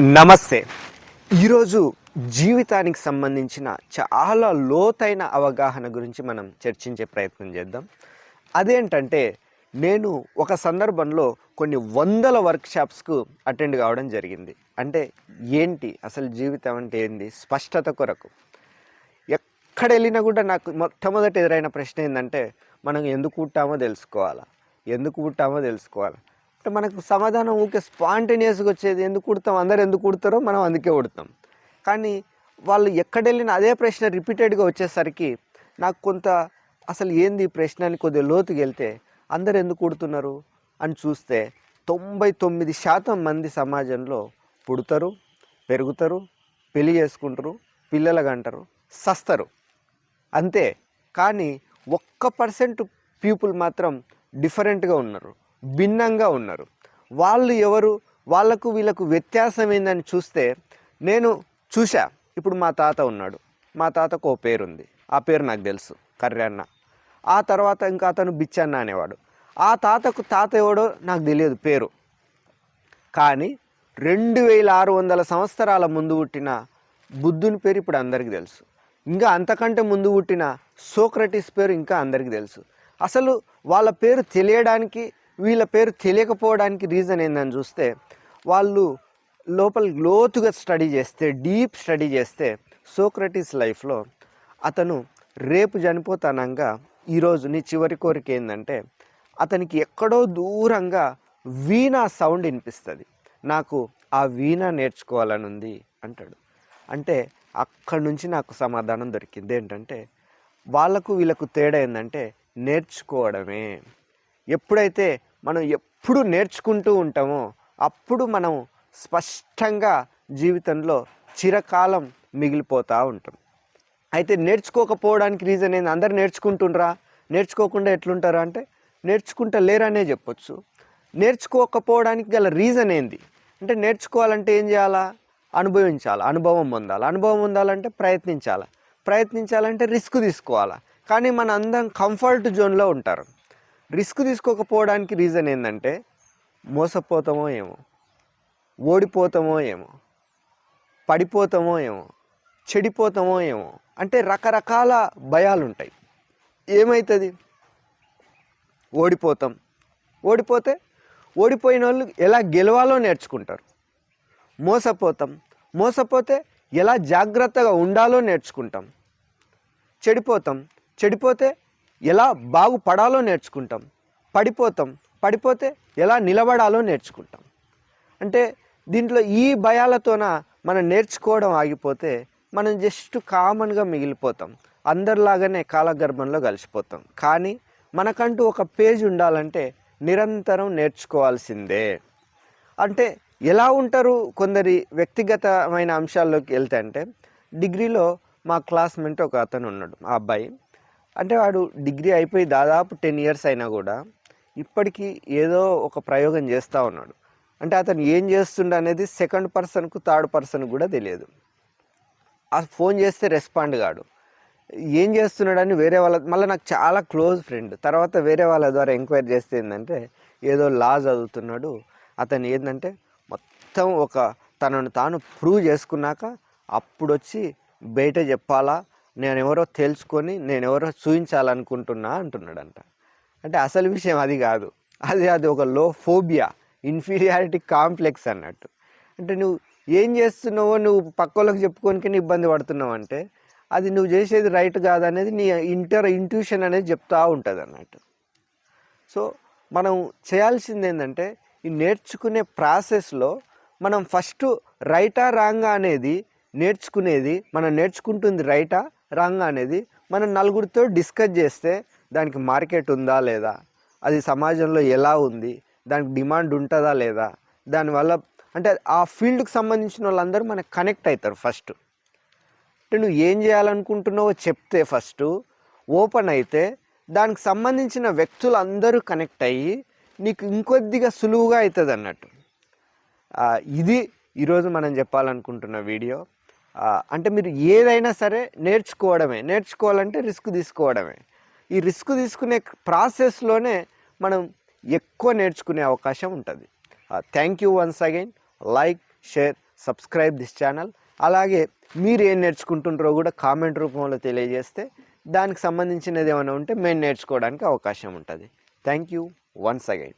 నమస్తే. ఈరోజు జీవితానికి సంబంధించిన చాలా లోతైన అవగాహన గురించి మనం చర్చించే ప్రయత్నం చేద్దాం. అదేంటంటే నేను ఒక సందర్భంలో కొన్ని వందల వర్క్షాప్స్కు అటెండ్ కావడం జరిగింది. అంటే ఏంటి? అసలు జీవితం అంటే ఏంది? స్పష్టత కొరకు. ఎక్కడ వెళ్ళినా కూడా నాకు మొట్టమొదటి ఎదురైన ప్రశ్న ఏంటంటే మనం ఎందుకు పుట్టామో తెలుసుకోవాలా? ఎందుకు పుట్టామో తెలుసుకోవాలి? మనకు సమాధానం ఊకే స్పాంటేనియస్గా వచ్చేది ఎందుకు కుడతాం? అందరు ఎందుకు కుడతారో మనం అందుకే కుడతాం. కానీ వాళ్ళు ఎక్కడెళ్ళిన అదే ప్రశ్న రిపీటెడ్గా వచ్చేసరికి నాకు కొంత అసలు ఏంది ఈ ప్రశ్న అని కొద్దిగా లోతుకి వెళ్తే అందరు ఎందుకు కుడుతున్నారు అని చూస్తే తొంభై తొమ్మిది శాతం మంది సమాజంలో పుడతారు పెరుగుతారు పెళ్ళి చేసుకుంటారు పిల్లలు అంటారు సస్తారు. అంతే. కానీ ఒక్క పర్సెంట్ పీపుల్ మాత్రం డిఫరెంట్గా ఉన్నారు. భిన్నంగా ఉన్నారు. వాళ్ళు ఎవరు? వాళ్ళకు వీళ్ళకు వ్యత్యాసం ఏందని చూస్తే నేను చూశా. ఇప్పుడు మా తాత ఉన్నాడు. మా తాతకు ఓ పేరుంది. ఆ పేరు నాకు తెలుసు. కర్రన్న. ఆ తర్వాత ఇంకా అతను బిచ్చన్న అనేవాడు. ఆ తాతకు తాత ఎవడో నాకు తెలియదు పేరు. కానీ రెండు వేల ఆరు వందల సంవత్సరాల ముందు పుట్టిన బుద్ధుని పేరు ఇప్పుడు అందరికీ తెలుసు. ఇంకా అంతకంటే ముందు పుట్టిన సోక్రటిస్ పేరు ఇంకా అందరికీ తెలుసు. అసలు వాళ్ళ పేరు తెలియడానికి వీళ్ళ పేరు తెలియకపోవడానికి రీజన్ ఏందని చూస్తే వాళ్ళు లోపల లోతుగా స్టడీ చేస్తే డీప్ స్టడీ చేస్తే సోక్రటీస్ లైఫ్లో అతను రేపు చనిపోతానంగా ఈరోజు నీ చివరి కోరిక ఏంటంటే అతనికి ఎక్కడో దూరంగా వీణా సౌండ్ వినిపిస్తుంది. నాకు ఆ వీణ నేర్చుకోవాలని ఉంది అంటాడు. అంటే అక్కడి నుంచి నాకు సమాధానం దొరికింది ఏంటంటే వాళ్ళకు వీళ్ళకు తేడా ఏంటంటే నేర్చుకోవడమే. ఎప్పుడైతే మనం ఎప్పుడు నేర్చుకుంటూ ఉంటామో అప్పుడు మనం స్పష్టంగా జీవితంలో చిరకాలం మిగిలిపోతూ ఉంటాం. అయితే నేర్చుకోకపోవడానికి రీజన్ ఏంది? అందరు నేర్చుకుంటుండ్రా? నేర్చుకోకుండా ఎట్లుంటారా అంటే నేర్చుకుంటా లేరనే చెప్పొచ్చు. నేర్చుకోకపోవడానికి గల రీజన్ ఏంది? అంటే నేర్చుకోవాలంటే ఏం చేయాలా? అనుభవించాలి అనుభవం పొందాలి. అనుభవం పొందాలంటే ప్రయత్నించాలి. ప్రయత్నించాలంటే రిస్క్ తీసుకోవాలా. కానీ మన అందరం కంఫర్ట్ జోన్లో ఉంటారు. రిస్క్ తీసుకోకపోవడానికి రీజన్ ఏంటంటే మోసపోతామో ఏమో ఓడిపోతామో ఏమో పడిపోతామో ఏమో చెడిపోతామో ఏమో అంటే రకరకాల భయాలు ఉంటాయి ఏమవుతుంది ఓడిపోతాం. ఓడిపోతే ఓడిపోయిన వాళ్ళు ఎలా గెలవాలో నేర్చుకుంటారు. మోసపోతాం. మోసపోతే ఎలా జాగ్రత్తగా ఉండాలో నేర్చుకుంటాం. చెడిపోతాం. చెడిపోతే ఎలా బాగుపడాలో నేర్చుకుంటాం. పడిపోతాం. పడిపోతే ఎలా నిలబడాలో నేర్చుకుంటాం. అంటే దీంట్లో ఈ భయాలతోన మనం నేర్చుకోవడం ఆగిపోతే మనం జస్ట్ కామన్గా మిగిలిపోతాం. అందరిలాగానే కాలగర్భంలో కలిసిపోతాం. కానీ మనకంటూ ఒక పేజ్ ఉండాలంటే నిరంతరం నేర్చుకోవాల్సిందే. అంటే ఎలా ఉంటారు కొందరి వ్యక్తిగతమైన అంశాల్లోకి వెళ్తే అంటే డిగ్రీలో మా క్లాస్మేట్ ఒక అతను ఉన్నాడు ఆ అబ్బాయి. అంటే వాడు డిగ్రీ అయిపోయి దాదాపు టెన్ ఇయర్స్ అయినా కూడా ఇప్పటికీ ఏదో ఒక ప్రయోగం చేస్తూ ఉన్నాడు. అంటే అతను ఏం చేస్తుండ అనేది సెకండ్ పర్సన్కు థర్డ్ పర్సన్కి కూడా తెలియదు. ఆ ఫోన్ చేస్తే రెస్పాండ్ కాడు. ఏం చేస్తున్నాడని వేరే వాళ్ళ మళ్ళీ నాకు చాలా క్లోజ్ ఫ్రెండ్. తర్వాత వేరే వాళ్ళ ద్వారా ఎంక్వైరీ చేస్తే ఏంటంటే ఏదో లా చదువుతున్నాడు. అతను ఏంటంటే మొత్తం ఒక తనను తాను ప్రూవ్ చేసుకున్నాక అప్పుడు వచ్చి బయట చెప్పాలా? నేను ఎవరో తెలుసుకొని నేను ఎవరో చూపించాలనుకుంటున్నా అంటున్నాడంట. అంటే అసలు విషయం అది కాదు. అది అది ఒక లో ఫోబియా ఇన్ఫీరియారిటీ కాంప్లెక్స్ అన్నట్టు. అంటే నువ్వు ఏం చేస్తున్నావో నువ్వు పక్కోళ్ళకి చెప్పుకోనికి ఇబ్బంది పడుతున్నావు అంటే అది నువ్వు చేసేది రైట్ కాదనేది నీ ఇంటర్ ఇంట్యూషన్ అనేది చెప్తూ ఉంటుంది అన్నట్టు. సో మనం చేయాల్సింది ఏంటంటే ఈ నేర్చుకునే ప్రాసెస్లో మనం ఫస్ట్ రైటా రాంగా అనేది నేర్చుకునేది మనం నేర్చుకుంటుంది రైటా రంగ్ అనేది మనం నలుగురితో డిస్కస్ చేస్తే దానికి మార్కెట్ ఉందా లేదా? అది సమాజంలో ఎలా ఉంది? దానికి డిమాండ్ ఉంటుందా లేదా? దానివల్ల అంటే ఆ ఫీల్డ్కి సంబంధించిన వాళ్ళందరూ మనకు కనెక్ట్ అవుతారు ఫస్ట్. అంటే నువ్వు ఏం చేయాలనుకుంటున్నావో చెప్తే ఫస్ట్ ఓపెన్ అయితే దానికి సంబంధించిన వ్యక్తులు అందరూ కనెక్ట్ అయ్యి నీకు ఇంకొద్దిగా సులువుగా అవుతుంది అన్నట్టు ఇది ఈరోజు మనం చెప్పాలనుకుంటున్న వీడియో. అంటే మీరు ఏదైనా సరే నేర్చుకోవడమే. నేర్చుకోవాలంటే రిస్క్ తీసుకోవడమే. ఈ రిస్క్ తీసుకునే ప్రాసెస్లోనే మనం ఎక్కువ నేర్చుకునే అవకాశం ఉంటుంది. Thank you once again like share subscribe this channel అలాగే మీరు ఏం నేర్చుకుంటుంటారో కూడా కామెంట్ రూపంలో తెలియజేస్తే దానికి సంబంధించినది ఏమైనా ఉంటే మేము నేర్చుకోవడానికి అవకాశం ఉంటుంది. Thank you once again